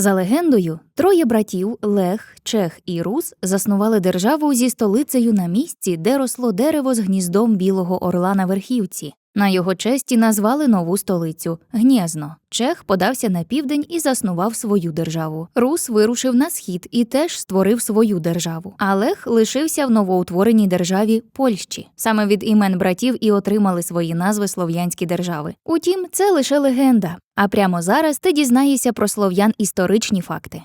За легендою, троє братів Лех, Чех і Рус заснували державу зі столицею на місці, де росло дерево з гніздом білого орла на верхівці. На його честі назвали нову столицю Гнєзно. Чех подався на південь і заснував свою державу. Рус вирушив на схід і теж створив свою державу. А Лех лишився в новоутвореній державі Польщі. Саме від імен братів і отримали свої назви слов'янські держави. Утім, це лише легенда. А прямо зараз ти дізнаєшся про слов'ян історичні факти.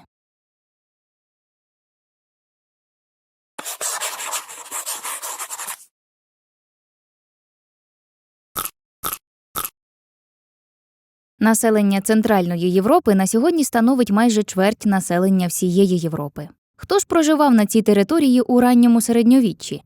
Населення Центральної Європи на сьогодні становить майже чверть населення всієї Європи. Хто ж проживав на цій території у ранньому середньовіччі?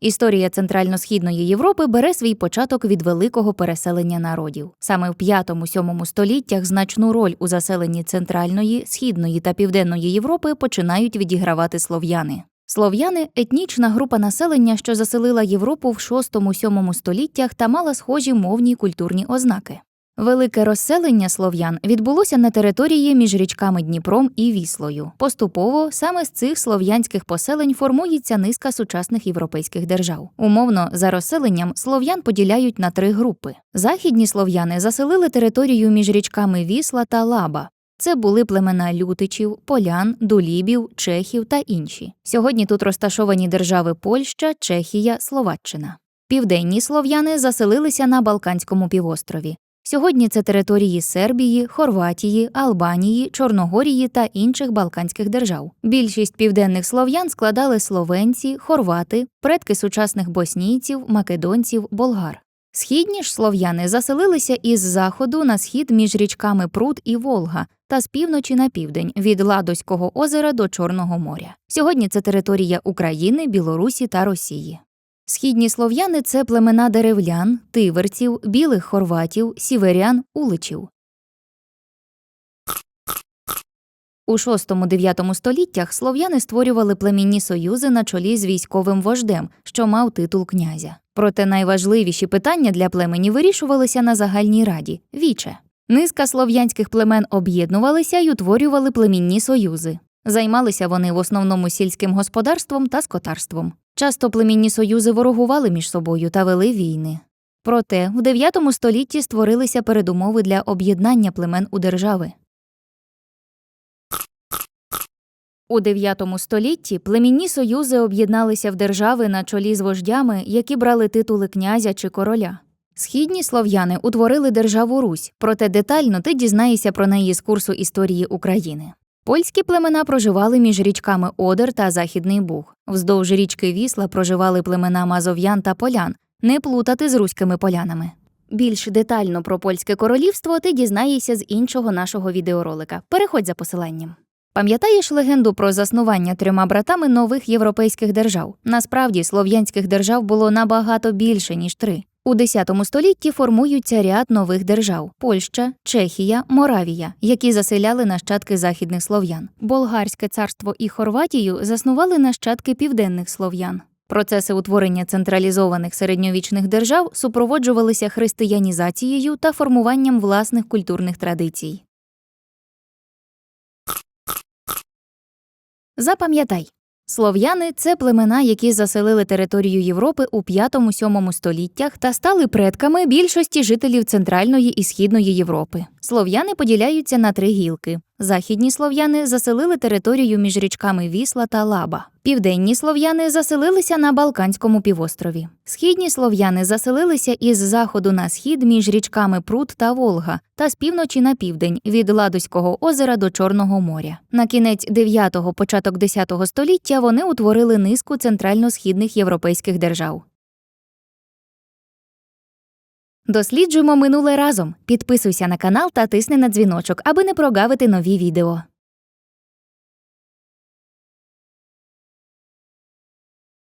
Історія Центрально-східної Європи бере свій початок від великого переселення народів. Саме в 5-7 століттях значну роль у заселенні Центральної, Східної та Південної Європи починають відігравати слов'яни. Слов'яни етнічна група населення, що заселила Європу в 6-7 століттях та мала схожі мовні й культурні ознаки. Велике розселення слов'ян відбулося на території між річками Дніпром і Віслою. Поступово саме з цих слов'янських поселень формується низка сучасних європейських держав. Умовно, за розселенням слов'ян поділяють на три групи. Західні слов'яни заселили територію між річками Вісла та Лаба. Це були племена лютичів, полян, дулібів, чехів та інші. Сьогодні тут розташовані держави Польща, Чехія, Словаччина. Південні слов'яни заселилися на Балканському півострові. Сьогодні це території Сербії, Хорватії, Албанії, Чорногорії та інших балканських держав. Більшість південних слов'ян складали словенці, хорвати, предки сучасних боснійців, македонців, болгар. Східні ж слов'яни заселилися із заходу на схід між річками Прут і Волга та з півночі на південь від Ладоського озера до Чорного моря. Сьогодні це територія України, Білорусі та Росії. Східні слов'яни це племена деревлян, тиверців, білих хорватів, сіверян, уличів. У 6-9 століттях слов'яни створювали племінні союзи на чолі з військовим вождем, що мав титул князя. Проте найважливіші питання для племені вирішувалися на загальній раді віче. Низка слов'янських племен об'єднувалися й утворювали племінні союзи. Займалися вони в основному сільським господарством та скотарством. Часто племінні союзи ворогували між собою та вели війни. Проте в 9 столітті створилися передумови для об'єднання племен у держави. У 9 столітті племінні союзи об'єдналися в держави на чолі з вождями, які брали титули князя чи короля. Східні слов'яни утворили державу Русь, проте детально ти дізнаєшся про неї з курсу історії України. Польські племена проживали між річками Одер та Західний Буг. Вздовж річки Вісла проживали племена мазов'ян та полян, не плутати з руськими полянами. Більш детально про польське королівство ти дізнаєшся з іншого нашого відеоролика. Переходь за посиланням. Пам'ятаєш легенду про заснування трьома братами нових європейських держав? Насправді слов'янських держав було набагато більше, ніж три. У X столітті формуються ряд нових держав: Польща, Чехія, Моравія, які заселяли нащадки західних слов'ян. Болгарське царство і Хорватію заснували нащадки південних слов'ян. Процеси утворення централізованих середньовічних держав супроводжувалися християнізацією та формуванням власних культурних традицій. Запам'ятай, слов'яни це племена, які заселили територію Європи у 5-7 століттях та стали предками більшості жителів Центральної і Східної Європи. Слов'яни поділяються на три гілки. Західні слов'яни заселили територію між річками Вісла та Лаба. Південні слов'яни заселилися на Балканському півострові. Східні слов'яни заселилися із заходу на схід між річками Прут та Волга та з півночі на південь від Ладоського озера до Чорного моря. На кінець 9-го, початок 10 століття вони утворили низку центрально-східних європейських держав. Досліджуємо минуле разом. Підписуйся на канал та тисни на дзвіночок, аби не прогавити нові відео.